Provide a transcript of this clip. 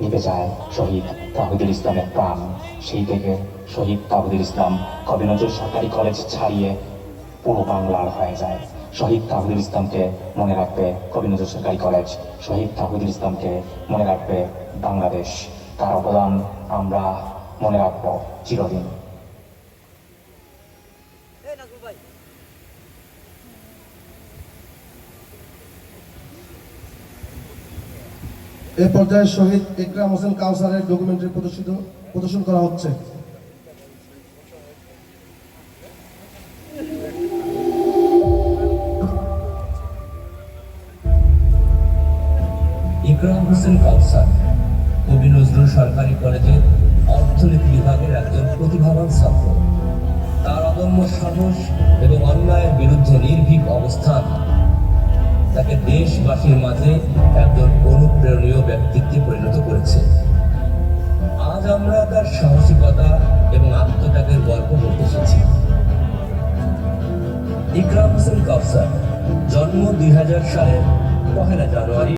নিভে যায় শহীদ তাহিদুল ইসলামের প্রাণ। সেই থেকে শহীদ তাহিদুল ইসলাম কবি নজরুল সরকারি কলেজ ছাড়িয়ে পুরো বাংলার হয়ে যায়? শহীদ তাহিদুল ইসলামকে মনে রাখবে কবি নজরুল সরকারি কলেজ শহীদ তাহিদুল ইসলামকে মনে রাখবে বাংলাদেশ। তার অবদান আমরা মনে রাখব চিরদিন। এ পর্যায়ে শহীদ ইকরাম হোসেন কাউসারের ডকুমেন্টারি প্রদর্শিত, প্রদর্শন করা হচ্ছে। ইকরাম হোসেন কাউসার কবি নজরুল সরকারি কলেজের অর্থনীতি বিভাগের একজন প্রতিভাবান ছাত্র। তার অদম্য সাহস এবং অন্যায়ের বিরুদ্ধে নির্ভীক অবস্থান তাকে দেশবাসীর মাঝে একজন অনুপ্রেরণীয় ব্যক্তিত্বে পরিণত করেছে। আজ আমরা তার সাহসিকতা এবং আত্মত্যাগের গল্প বলতে এসেছি। ইকরাম হোসেন কাউসার, জন্ম দুই হাজার সালের পহেলা জানুয়ারি।